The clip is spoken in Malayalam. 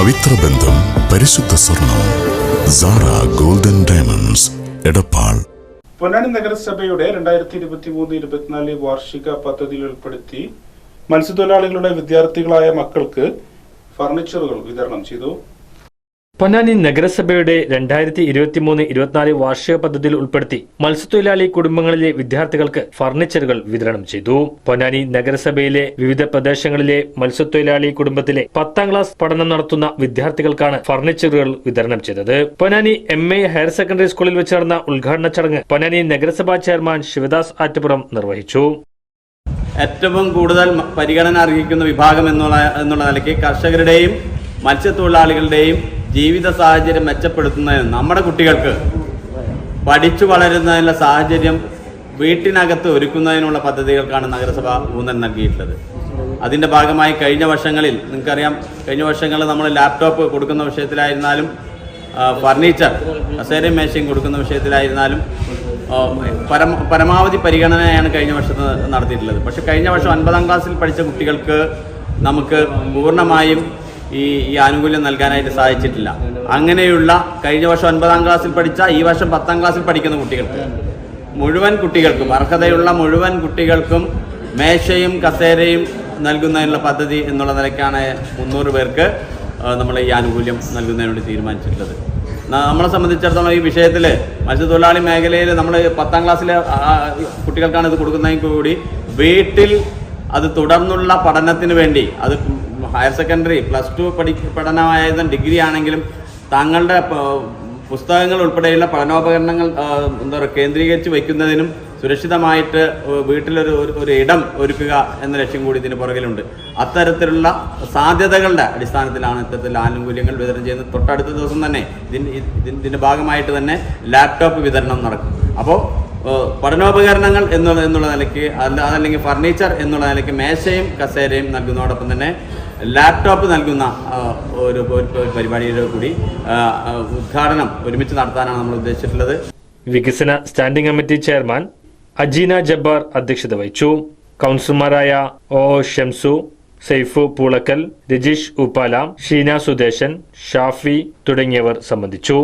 പവിത്ര ബന്ധം പരിശുദ്ധ സ്വർണം Sara golden diamonds Edappal. Ponnani നഗരസഭയുടെ രണ്ടായിരത്തി ഇരുപത്തി മൂന്ന് ഇരുപത്തിനാല് വാർഷിക പദ്ധതിയിൽ ഉൾപ്പെടുത്തി മത്സ്യത്തൊഴിലാളികളുടെ വിദ്യാർത്ഥികളായ മക്കൾക്ക് ഫർണിച്ചറുകൾ വിതരണം ചെയ്തു. പൊന്നാനി നഗരസഭയുടെ രണ്ടായിരത്തി ഇരുപത്തിമൂന്ന് ഇരുപത്തിനാല് വാർഷിക പദ്ധതിയിൽ ഉൾപ്പെടുത്തി മത്സ്യത്തൊഴിലാളി കുടുംബങ്ങളിലെ വിദ്യാർത്ഥികൾക്ക് ഫർണിച്ചറുകൾ വിതരണം ചെയ്തു. പൊന്നാനി നഗരസഭയിലെ വിവിധ പ്രദേശങ്ങളിലെ മത്സ്യത്തൊഴിലാളി കുടുംബത്തിലെ പത്താം ക്ലാസ് പഠനം നടത്തുന്ന വിദ്യാർത്ഥികൾക്കാണ് ഫർണിച്ചറുകൾ വിതരണം ചെയ്തത്. Ponnani M A higher secondary സ്കൂളിൽ വെച്ച് നടന്ന ഉദ്ഘാടന ചടങ്ങ് പൊന്നാനി നഗരസഭാ ചെയർമാൻ ശിവദാസ് ആറ്റപ്പുറം നിർവഹിച്ചു. ഏറ്റവും കൂടുതൽ പരിഗണന അർഹിക്കുന്ന വിഭാഗം എന്നുള്ള എന്നുള്ള നിലയ്ക്ക് കർഷകരുടെയും മത്സ്യത്തൊഴിലാളികളുടെയും ജീവിത സാഹചര്യം മെച്ചപ്പെടുത്തുന്നതിന് നമ്മുടെ കുട്ടികൾക്ക് പഠിച്ചു വളരുന്നതിനുള്ള സാഹചര്യം വീട്ടിനകത്ത് ഒരുക്കുന്നതിനുള്ള പദ്ധതികൾക്കാണ് നഗരസഭ ഊന്നൽ നൽകിയിട്ടുള്ളത്. അതിന്റെ ഭാഗമായി കഴിഞ്ഞ വർഷങ്ങളിൽ നിങ്ങൾക്കറിയാം കഴിഞ്ഞ വർഷങ്ങളിൽ നമ്മൾ ലാപ്ടോപ്പ് കൊടുക്കുന്ന വിഷയത്തിലായിരുന്നാലും ഫർണിച്ചർ കസേരയും മേശയും കൊടുക്കുന്ന വിഷയത്തിലായിരുന്നാലും പരമ പരമാവധി പരിഗണനയാണ് കഴിഞ്ഞ വർഷത്ത് നടത്തിയിട്ടുള്ളത്. പക്ഷേ കഴിഞ്ഞ വർഷം ഒൻപതാം ക്ലാസ്സിൽ പഠിച്ച കുട്ടികൾക്ക് നമുക്ക് പൂർണമായും ഈ ഈ ആനുകൂല്യം നൽകാനായിട്ട് സാധിച്ചിട്ടില്ല. അങ്ങനെയുള്ള കഴിഞ്ഞ വർഷം ഒൻപതാം ക്ലാസ്സിൽ പഠിച്ച ഈ വർഷം പത്താം ക്ലാസ്സിൽ പഠിക്കുന്ന കുട്ടികൾക്ക് മുഴുവൻ കുട്ടികൾക്കും അർഹതയുള്ള മുഴുവൻ കുട്ടികൾക്കും മേശയും കസേരയും നൽകുന്നതിനുള്ള പദ്ധതി എന്നുള്ള നിലയ്ക്കാണ് മുന്നൂറ് പേർക്ക് നമ്മൾ ഈ ആനുകൂല്യം നൽകുന്നതിന് വേണ്ടി തീരുമാനിച്ചിട്ടുള്ളത് നമ്മളെ സംബന്ധിച്ചിടത്തോളം ഈ വിഷയത്തിൽ മത്സ്യത്തൊഴിലാളി മേഖലയിൽ നമ്മൾ പത്താം ക്ലാസ്സിലെ കുട്ടികൾക്കാണ് ഇത് കൊടുക്കുന്നതെങ്കിൽ കൂടി വീട്ടിൽ അത് തുടർന്നുള്ള പഠനത്തിന് വേണ്ടി അത് ഹയർ സെക്കൻഡറി പ്ലസ് ടു പഠി പഠനമായതും ഡിഗ്രി ആണെങ്കിലും താങ്കളുടെ പുസ്തകങ്ങൾ ഉൾപ്പെടെയുള്ള പഠനോപകരണങ്ങൾ എന്താ പറയുക കേന്ദ്രീകരിച്ച് വയ്ക്കുന്നതിനും സുരക്ഷിതമായിട്ട് വീട്ടിലൊരു ഒരു ഇടം ഒരുക്കുക എന്ന ലക്ഷ്യം കൂടി ഇതിന് പുറകിലുണ്ട്. അത്തരത്തിലുള്ള സാധ്യതകളുടെ അടിസ്ഥാനത്തിലാണ് ഇത്തരത്തിൽ ആനുകൂല്യങ്ങൾ വിതരണം ചെയ്യുന്നത്. തൊട്ടടുത്ത ദിവസം തന്നെ ഇതിന് ഇതിന്റെ ഭാഗമായിട്ട് തന്നെ ലാപ്ടോപ്പ് വിതരണം നടക്കും. അപ്പോൾ പഠനോപകരണങ്ങൾ എന്നുള്ള എന്നുള്ള നിലയ്ക്ക് അല്ല അതല്ലെങ്കിൽ ഫർണിച്ചർ എന്നുള്ള നിലയ്ക്ക് മേശയും കസേരയും നൽകുന്നതോടൊപ്പം തന്നെ ലാപ്ടോപ്പ് നൽകുന്ന ഒരു പരിപാടിയുടെ കൂടി ഉദ്ഘാടനം ഒരുമിച്ച് നടത്താനാണ് നമ്മൾ ഉദ്ദേശിച്ചിട്ടുള്ളത്. വികസന standing committee chairman Ajeena Jabbar അധ്യക്ഷത വഹിച്ചു. കൗൺസിലർമാരായ ഒ ഷംസു സെയ്ഫു പൂളക്കൽ രജീഷ് ഉപ്പാല ഷീന സുദേശൻ ഷാഫി തുടങ്ങിയവർ സംബന്ധിച്ചു.